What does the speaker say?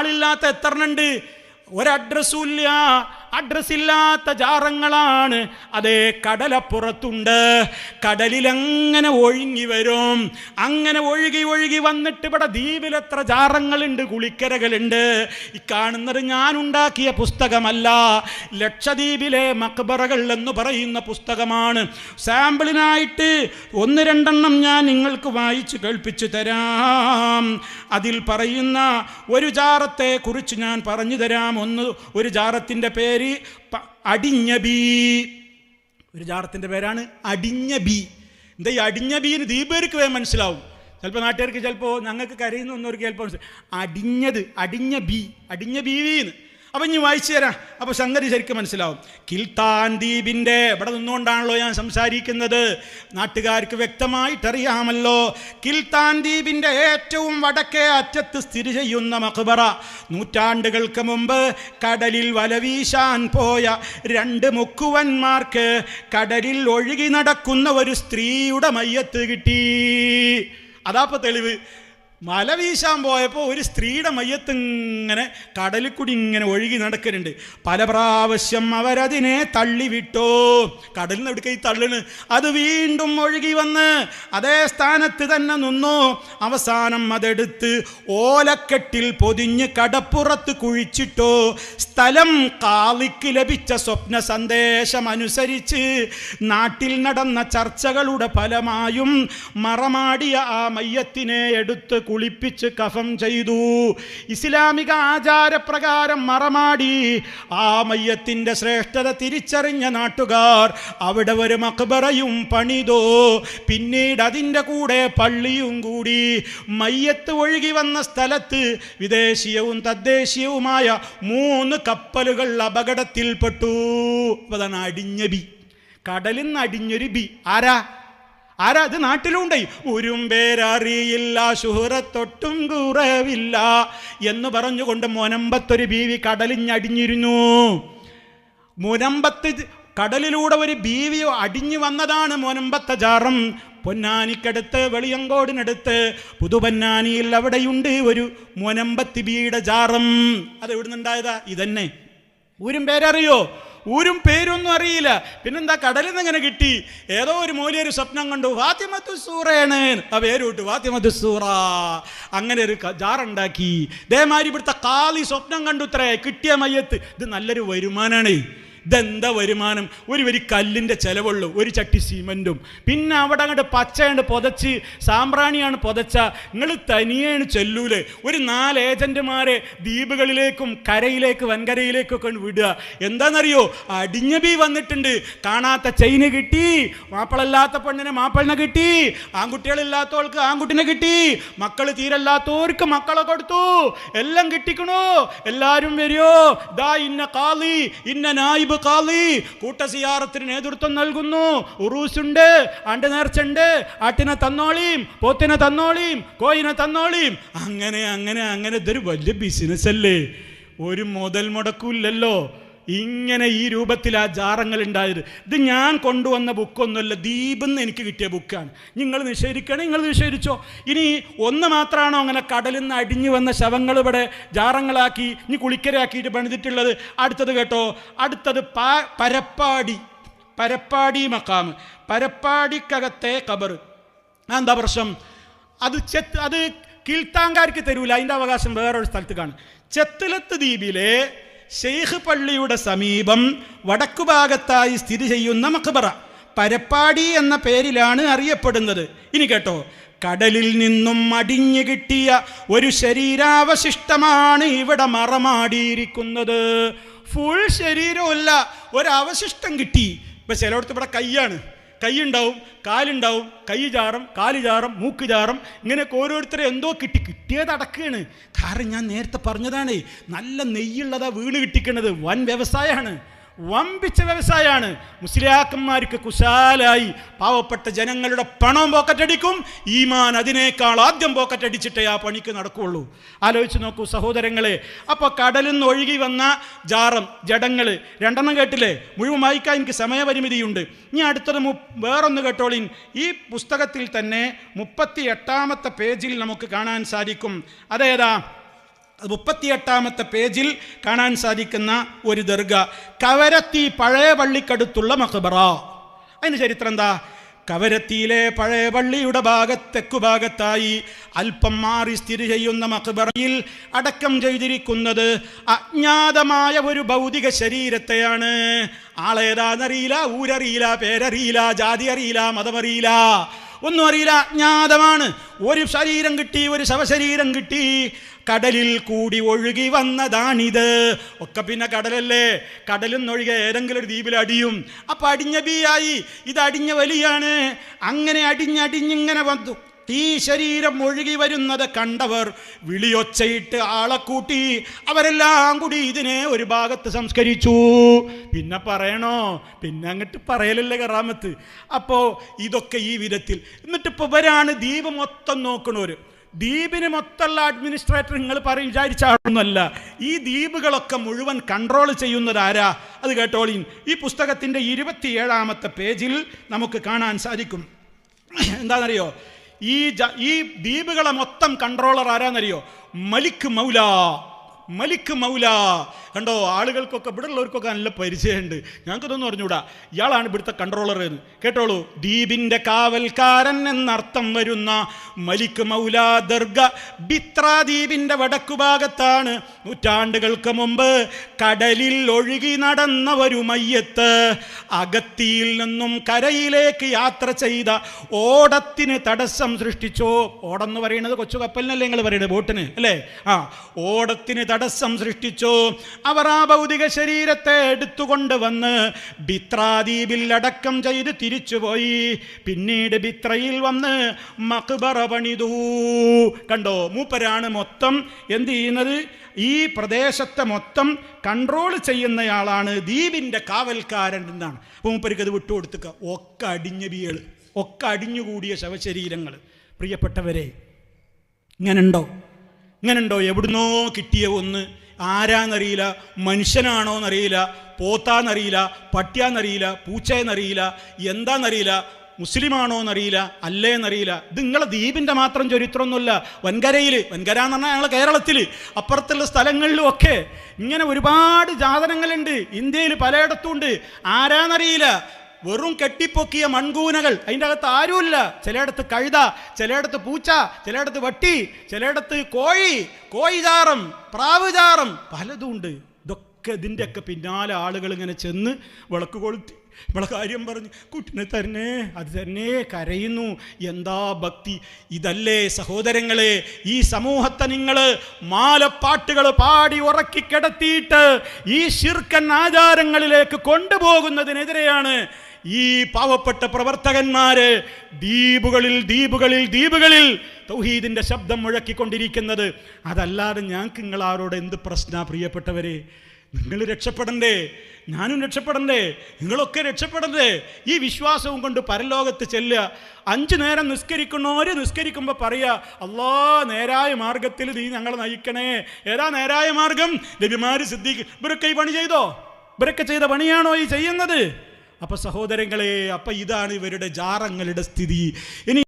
ആളില്ലാത്ത എത്ര ഉണ്ട് ഒരഡ്രസ്സും ഇല്ല. അഡ്രസ് ഇല്ലാത്ത ജാറങ്ങളാണ്. അതേ കടലപ്പുറത്തുണ്ട്. കടലിലങ്ങനെ ഒഴുങ്ങി വരും. അങ്ങനെ ഒഴുകി ഒഴുകി വന്നിട്ട് ഇവിടെ ദ്വീപിലെത്ര ജാറങ്ങളുണ്ട് കുളിക്കരകളുണ്ട്. ഈ കാണുന്നത് ഞാൻ ഉണ്ടാക്കിയ പുസ്തകമല്ല. ലക്ഷദ്വീപിലെ മക്ബറകൾ എന്ന് പറയുന്ന പുസ്തകമാണ്. സാമ്പിളിനായിട്ട് ഒന്ന് രണ്ടെണ്ണം ഞാൻ നിങ്ങൾക്ക് വായിച്ചു കേൾപ്പിച്ചു തരാം. അതിൽ പറയുന്ന ഒരു ജാറത്തെ കുറിച്ച് ഞാൻ പറഞ്ഞു തരാം. ഒന്ന് ഒരു ജാറത്തിന്റെ പേര് പ- അടിഞ്ഞ ബീ ഒരു ജാറത്തിന്റെ പേരാണ് അടിഞ്ഞബി. എന്താ ഈ അടിഞ്ഞ ബീന് ദീപേർക്ക് വേഗം മനസ്സിലാവും. ചിലപ്പോൾ നാട്ടുകാർക്ക് ചിലപ്പോൾ ഞങ്ങൾക്ക് കരയുന്ന ഒന്നവർക്ക് ചിലപ്പോൾ അടിഞ്ഞത് അടിഞ്ഞ ബി അടിഞ്ഞ ബീവീന്ന് അപ്പം ഇനി വായിച്ചു തരാം. അപ്പോൾ സംഗതി ശരിക്കും മനസ്സിലാവും. കിൽത്താൻ ദ്വീപിന്റെ ഇവിടെ നിന്നുകൊണ്ടാണല്ലോ ഞാൻ സംസാരിക്കുന്നത്. നാട്ടുകാർക്ക് വ്യക്തമായിട്ടറിയാമല്ലോ. കിൽത്താൻ ദ്വീപിന്റെ ഏറ്റവും വടക്കേ അറ്റത്ത് സ്ഥിതി ചെയ്യുന്ന മക്ബറ നൂറ്റാണ്ടുകൾക്ക് മുമ്പ് കടലിൽ വലവീശാൻ പോയ രണ്ട് മുക്കുവന്മാർക്ക് കടലിൽ ഒഴുകി നടക്കുന്ന ഒരു സ്ത്രീയുടെ മയ്യത്ത് കിട്ടി. അതാപ്പോ തെളിവ്? മല വീശാൻ പോയപ്പോൾ ഒരു സ്ത്രീയുടെ മയ്യത്ത് ഇങ്ങനെ കടലിൽ കൂടി ഇങ്ങനെ ഒഴുകി നടക്കുന്നുണ്ട് പല പ്രാവശ്യം അവരതിനെ തള്ളിവിട്ടോ. കടലിൽ നിന്ന് എടുക്കുക ഈ തള്ളിന്. അത് വീണ്ടും ഒഴുകി വന്ന് അതേ സ്ഥാനത്ത് തന്നെ നിന്നു. അവസാനം അതെടുത്ത് ഓലക്കെട്ടിൽ പൊതിഞ്ഞ് കടപ്പുറത്ത് കുഴിച്ചിട്ടോ. സ്ഥലം കാളിക്ക് ലഭിച്ച സ്വപ്ന സന്ദേശം അനുസരിച്ച് നാട്ടിൽ നടന്ന ചർച്ചകളുടെ ഫലമായും മറമാടിയ ആ മയ്യത്തിനെ എടുത്ത് കുളിപ്പിച്ച് കഫം ചെയ്തു. ഇസ്ലാമിക ആചാരപ്രകാരം മറമാടി. ആ മയ്യത്തിന്റെ ശ്രേഷ്ഠത തിരിച്ചറിഞ്ഞ നാട്ടുകാർ അവിടെ ഒരു മക്ബറയും പണിതോ. പിന്നീട് അതിന്റെ കൂടെ പള്ളിയും കൂടി. മയ്യത്ത് ഒഴുകി വന്ന സ്ഥലത്ത് വിദേശീയവും തദ്ദേശീയവുമായ മൂന്ന് കപ്പലുകൾ അപകടത്തിൽപ്പെട്ടു. അതാണ് അടിഞ്ഞ ബി കടലിൽ നിന്ന് അടിഞ്ഞൊരു ബി. ആരാ? ആരാ? അത് നാട്ടിലുണ്ടായി ഉരും പേരറിയില്ല ശുഹറത്തൊട്ടും കുറവില്ല എന്ന് പറഞ്ഞുകൊണ്ട് മുനമ്പത്തൊരു ബീവി കടലിഞ്ഞടിഞ്ഞിരുന്നു. മുനമ്പത്ത് കടലിലൂടെ ഒരു ബീവി അടിഞ്ഞു വന്നതാണ് മുനമ്പത്തെ ജാറം. പൊന്നാനിക്കടുത്ത് വെളിയങ്കോടിനടുത്ത് പുതുപൊന്നാനിയിൽ അവിടെയുണ്ട് ഒരു മുനമ്പത്തി ബീയുടെ ജാറം. അത് എവിടുന്നുണ്ടായതാ? ഇതന്നെ. ഊരും പേരറിയോ? ഊരും പേരൊന്നും അറിയില്ല. പിന്നെന്താ കടലിൽ നിന്ന് ഇങ്ങനെ കിട്ടി. ഏതോ ഒരു മൂലിയൊരു സ്വപ്നം കണ്ടു. ഫാത്തിമത്തു സൂറയാണ്. ആ പേര് വാത്യമത്തു സൂറ. അങ്ങനെ ഒരു ജാറുണ്ടാക്കി. ഇതേമാതിരി ഇവിടുത്തെ കാലി സ്വപ്നം കണ്ടു ഇത്രേ. കിട്ടിയ മയ്യത്ത്. ഇത് നല്ലൊരു വരുമാനമാണ് ഇതെന്താ വരുമാനം ഒരു വരി കല്ലിന്റെ ചിലവുള്ളൂ ഒരു ചട്ടി സിമെന്റും. പിന്നെ അവിടെ അങ്ങോട്ട് പച്ചയുണ്ട് പുതച്ച് സാമ്പ്രാണിയാണ് പുതച്ച നിങ്ങൾ തനിയാണ് ചെല്ലൂൽ. ഒരു നാല് ഏജന്റുമാരെ ദ്വീപുകളിലേക്കും കരയിലേക്ക് വൻകരയിലേക്കൊക്കെ വിടുക. എന്താണെന്നറിയോ അടിഞ്ഞ ബി വന്നിട്ടുണ്ട്. കാണാത്ത ചെയിന് കിട്ടി മാപ്പിളല്ലാത്ത പെണ്ണിനെ മാപ്പിളിനെ കിട്ടി ആൺകുട്ടികളില്ലാത്തവൾക്ക് ആൺകുട്ടിനെ കിട്ടി മക്കൾ തീരല്ലാത്തവർക്ക് മക്കളെ കൊടുത്തു. എല്ലാം കിട്ടിക്കണോ. എല്ലാവരും വരുമോ ദാ ഇന്ന കാളി ഇന്ന നായിബ് കാളി കൂട്ടസിയാറത്തിന് നേതൃത്വം നൽകുന്നു. ഉറൂസുണ്ട് ആണ്ട് നേർച്ചുണ്ട് ആട്ടിനെ തന്നോളിയും പോത്തിനെ തന്നോളിയും കോയിനെ തന്നോളിയും. അങ്ങനെ അങ്ങനെ അങ്ങനെ ഇതൊരു വലിയ ബിസിനസ് അല്ലേ? ഒരു മുതൽ മുടക്കില്ലല്ലോ. ഇങ്ങനെ ഈ രൂപത്തിൽ ആ ജാറങ്ങൾ ഉണ്ടായത്. ഇത് ഞാൻ കൊണ്ടുവന്ന ബുക്കൊന്നുമല്ല ദ്വീപെന്ന് എനിക്ക് കിട്ടിയ ബുക്കാണ്. നിങ്ങൾ നിഷേധിക്കണേ നിങ്ങൾ നിഷേധിച്ചോ. ഇനി ഒന്ന് മാത്രമാണോ അങ്ങനെ കടലിൽ നിന്ന് അടിഞ്ഞു വന്ന ശവങ്ങൾ ഇവിടെ ജാറങ്ങളാക്കി ഇനി കുളിക്കരയാക്കിയിട്ട് പണിതിട്ടുള്ളത്? അടുത്തത് കേട്ടോ അടുത്തത് പരപ്പാടി പരപ്പാടി മക്കാമ് പരപ്പാടിക്കകത്തെ കബർ എന്താ പ്രശ്നം? അത് ചെത്ത് അത് കീഴ്ത്താങ്കാർക്ക് തരൂല അതിന്റെ അവകാശം വേറൊരു സ്ഥലത്ത് കാണും. ചെത്തലത്ത് ദ്വീപിലെ ഷെയ്ഖ് പള്ളിയുടെ സമീപം വടക്കു ഭാഗത്തായി സ്ഥിതി ചെയ്യുന്ന മക്ബറ. പരപ്പാടി എന്ന പേരിലാണ് അറിയപ്പെടുന്നത്. ഇനി കേട്ടോ. കടലിൽ നിന്നും അടിഞ്ഞു കിട്ടിയ ഒരു ശരീരാവശിഷ്ടമാണ് ഇവിടെ മറമാടിയിരിക്കുന്നത്. ഫുൾ ശരീരമല്ല ഒരവശിഷ്ടം കിട്ടി. ഇപ്പം ചിലയിടത്ത് ഇവിടെ കൈയാണ്. കൈയുണ്ടാവും കാലുണ്ടാവും കൈ ചാറും കാൽ ചാറും മൂക്ക് ചാറും ഇങ്ങനെയൊക്കെ ഓരോരുത്തരെ എന്തോ കിട്ടി കിട്ടിയത് അടക്കുകയാണ് കാരണം ഞാൻ നേരത്തെ പറഞ്ഞതാണ് നല്ല നെയ്യുള്ളതാ വീണ് കിട്ടിക്കണത് വൻ വ്യവസായമാണ്. വമ്പിച്ച വ്യവസായമാണ് മുസ്ലിയാക്കന്മാർക്ക് കുശാലായി പാവപ്പെട്ട ജനങ്ങളുടെ പണം പോക്കറ്റടിക്കും ഈമാൻ അതിനേക്കാൾ ആദ്യം പോക്കറ്റടിച്ചിട്ടേ ആ പണിക്ക് നടക്കുകയുള്ളൂ ആലോചിച്ച് നോക്കൂ സഹോദരങ്ങളെ അപ്പോൾ കടലിൽ നിന്ന് ഒഴുകി വന്ന ജാറം ജടങ്ങൾ രണ്ടെണ്ണം കേട്ടില്ലേ? മുഴുവൻ വായിക്കാൻ എനിക്ക് സമയപരിമിതിയുണ്ട്. ഇനി അടുത്തത് വേറൊന്ന് കേട്ടോളിൻ. ഈ പുസ്തകത്തിൽ തന്നെ മുപ്പത്തി എട്ടാമത്തെ പേജിൽ നമുക്ക് കാണാൻ സാധിക്കും. അതേതാ? അത് മുപ്പത്തിയെട്ടാമത്തെ പേജിൽ കാണാൻ സാധിക്കുന്ന ഒരു ദർഗ. കവരത്തി പഴയ പള്ളിക്കടുത്തുള്ള മഹബറ അതിന് ചരിത്രം എന്താ? കവരത്തിയിലെ പഴയ പള്ളിയുടെ ഭാഗത്തെക്കു ഭാഗത്തായി അല്പം മാറി സ്ഥിതി ചെയ്യുന്ന മഹബറയിൽ അടക്കം ചെയ്തിരിക്കുന്നത് അജ്ഞാതമായ ഒരു ഭൗതിക ശരീരത്തെയാണ്. ആളേതാന്നറിയില്ല ഊരറിയില്ല പേരറിയില്ല ജാതി അറിയില്ല മതമറിയില്ല. ഒന്നും അറിയില്ല അജ്ഞാതമാണ്. ഒരു ശരീരം കിട്ടി ഒരു ശവശരീരം കിട്ടി. കടലിൽ കൂടി ഒഴുകി വന്നതാണിത്. ഒക്കെ പിന്നെ കടലല്ലേ? കടലും ഒഴുകി ഏതെങ്കിലും ഒരു ദ്വീപിൽ അടിയും. അപ്പം അടിഞ്ഞ ബീയായി ഇത് അടിഞ്ഞ വലിയാണ്. അങ്ങനെ അടിഞ്ഞടിഞ്ഞിങ്ങനെ വന്നു. ഈ ശരീരം ഒഴുകി വരുന്നത് കണ്ടവർ വിളിയൊച്ചയിട്ട് ആളെ കൂട്ടി അവരെല്ലാം കൂടി ഇതിനെ ഒരു ഭാഗത്ത് സംസ്കരിച്ചു. പിന്നെ പറയണോ? പിന്നെ അങ്ങോട്ട് പറയലല്ലേ കറാമത്ത്. അപ്പോൾ ഇതൊക്കെ ഈ വിധത്തിൽ. എന്നിട്ട് ഇപ്പോൾ ഇവരാണ് ദ്വീപ് മൊത്തം നോക്കണവർ ദ്വീപിന് മൊത്തമുള്ള അഡ്മിനിസ്ട്രേറ്റർ നിങ്ങൾ പറയും വിചാരിച്ചാണെന്നല്ല ഈ ദ്വീപുകളൊക്കെ മുഴുവൻ കൺട്രോൾ ചെയ്യുന്നത് ആരാ അത് കേട്ടോളിൻ. ഈ പുസ്തകത്തിന്റെ ഇരുപത്തിയേഴാമത്തെ പേജിൽ നമുക്ക് കാണാൻ സാധിക്കും. എന്താണെന്നറിയോ? ഈ ഈ ദ്വീപുകളെ മൊത്തം കൺട്രോളർ ആരാന്നറിയോ? മലിക് മൗല. മലിക് മൗല. കണ്ടോ ആളുകൾക്കൊക്കെ ഇവിടെ ഉള്ളവർക്കൊക്കെ നല്ല പരിചയമുണ്ട്. ഞങ്ങൾക്കതൊന്നും അറിഞ്ഞൂടാ. ഇയാളാണ് ഇവിടുത്തെ കൺട്രോളർ എന്ന്. കേട്ടോളൂ. ദ്വീപിന്റെ കാവൽക്കാരൻ എന്നർത്ഥം വരുന്ന മലിക് മൗല ദർഗ ബിത്ര ദ്വീപിന്റെ വടക്കു ഭാഗത്താണ് നൂറ്റാണ്ടുകൾക്ക് മുമ്പ് കടലിൽ ഒഴുകി നടന്ന ഒരു മയ്യത്ത് അഗത്തിയിൽ നിന്നും കരയിലേക്ക് യാത്ര ചെയ്ത ഓടത്തിന് തടസ്സം സൃഷ്ടിച്ചോ? ഓടം എന്ന് പറയുന്നത് കൊച്ചു കപ്പലിനല്ലേ നിങ്ങൾ പറയുന്നത്? ബോട്ടിന് അല്ലേ? ആ ഓടത്തിന് തടസ്സം സൃഷ്ടിച്ചു. അവർ ആ ഭൗതിക ശരീരത്തെ എടുത്തുകൊണ്ട് വന്ന് ബിത്രാദ്വീപിൽ അടക്കം ചെയ്ത് തിരിച്ചുപോയി. പിന്നീട് ബിത്രയിൽ വന്ന് മക്ബറ പണിതു. കണ്ടോ മൂപ്പരാണ് മൊത്തം എന്ത് ചെയ്യുന്നത്? ഈ പ്രദേശത്തെ മൊത്തം കൺട്രോൾ ചെയ്യുന്നയാളാണ് ദ്വീപിന്റെ കാവൽക്കാരൻ എന്നാണ്. അപ്പോൾ മൂപ്പർക്ക് അത് വിട്ടുകൊടുത്തുക ഒക്കെ അടിഞ്ഞ ബിയൾ ഒക്കെ അടിഞ്ഞുകൂടിയ ശവശരീരങ്ങൾ. പ്രിയപ്പെട്ടവരെ ഇങ്ങനുണ്ടോ? ഇങ്ങനുണ്ടോ? എവിടുന്നോ കിട്ടിയ ഒന്ന്. ആരാന്നറിയില്ല. മനുഷ്യനാണോ എന്നറിയില്ല പോത്താന്നറിയില്ല. പട്ടിയാന്നറിയില്ല. പൂച്ചയെന്നറിയില്ല. എന്താണെന്നറിയില്ല മുസ്ലിമാണോ എന്നറിയില്ല അല്ലേ എന്നറിയില്ല ഇത് നിങ്ങളെ ദ്വീപിന്റെ മാത്രം ചരിത്രമൊന്നുമല്ല. വൻകരയിൽ വൻകര എന്ന് പറഞ്ഞാൽ ഞങ്ങളെ കേരളത്തിൽ അപ്പുറത്തുള്ള സ്ഥലങ്ങളിലും ഒക്കെ ഇങ്ങനെ ഒരുപാട് ജാതനങ്ങളുണ്ട് ഇന്ത്യയിൽ പലയിടത്തും ഉണ്ട്. ആരാന്നറിയില്ല. വെറും കെട്ടിപ്പൊക്കിയ മൺകൂനകൾ. അതിന്റെ അകത്ത് ആരുമില്ല. ചിലയിടത്ത് കഴുത ചിലയിടത്ത് പൂച്ച ചിലയിടത്ത് വട്ടി ചിലയിടത്ത് കോഴി കോഴിചാറും പ്രാവുചാറും പലതും ഉണ്ട് ഇതൊക്കെ ഇതിന്റെയൊക്കെ പിന്നാലെ ആളുകൾ ഇങ്ങനെ ചെന്ന് വിളക്ക് കൊളുത്തി ഇവിടെ കാര്യം പറഞ്ഞു കുട്ടിനെ തന്നെ അത് തന്നെ കരയുന്നു. എന്താ ഭക്തി? ഇതല്ലേ സഹോദരങ്ങളെ ഈ സമൂഹത്തെ നിങ്ങൾ മാലപ്പാട്ടുകൾ പാടി ഉറക്കി കിടത്തിയിട്ട് ഈ ശിർക്കൻ ആചാരങ്ങളിലേക്ക് കൊണ്ടുപോകുന്നതിനെതിരെയാണ് ഈ പാവപ്പെട്ട പ്രവർത്തകന്മാര് ദ്വീപുകളിൽ ദ്വീപുകളിൽ ദ്വീപുകളിൽ തൗഹീദിന്റെ ശബ്ദം മുഴക്കിക്കൊണ്ടിരിക്കുന്നത്. അതല്ലാതെ ഞങ്ങൾക്ക് നിങ്ങൾ ആരോട് എന്ത് പ്രശ്ന പ്രിയപ്പെട്ടവരെ? നിങ്ങൾ രക്ഷപ്പെടണ്ടേ? ഞാനും രക്ഷപ്പെടണ്ടേ? നിങ്ങളൊക്കെ രക്ഷപ്പെടണ്ടേ? ഈ വിശ്വാസവും കൊണ്ട് പരലോകത്ത് ചെല്ലുക. അഞ്ചു നേരം നിസ്കരിക്കണോര് നിസ്കരിക്കുമ്പോൾ പറയുക അല്ലാ നേരായ മാർഗത്തിൽ നീ ഞങ്ങളെ നയിക്കണേ. ഏതാ നേരായ മാർഗം നബിമാര് സിദ്ദീഖ് ഇവരൊക്കെ ഈ പണി ചെയ്തോ? ഇവരൊക്കെ ചെയ്ത പണിയാണോ ഈ ചെയ്യുന്നത്? അപ്പൊ സഹോദരങ്ങളെ അപ്പൊ ഇതാണ് ഇവരുടെ ജാറങ്ങളുടെ സ്ഥിതി. ഇനി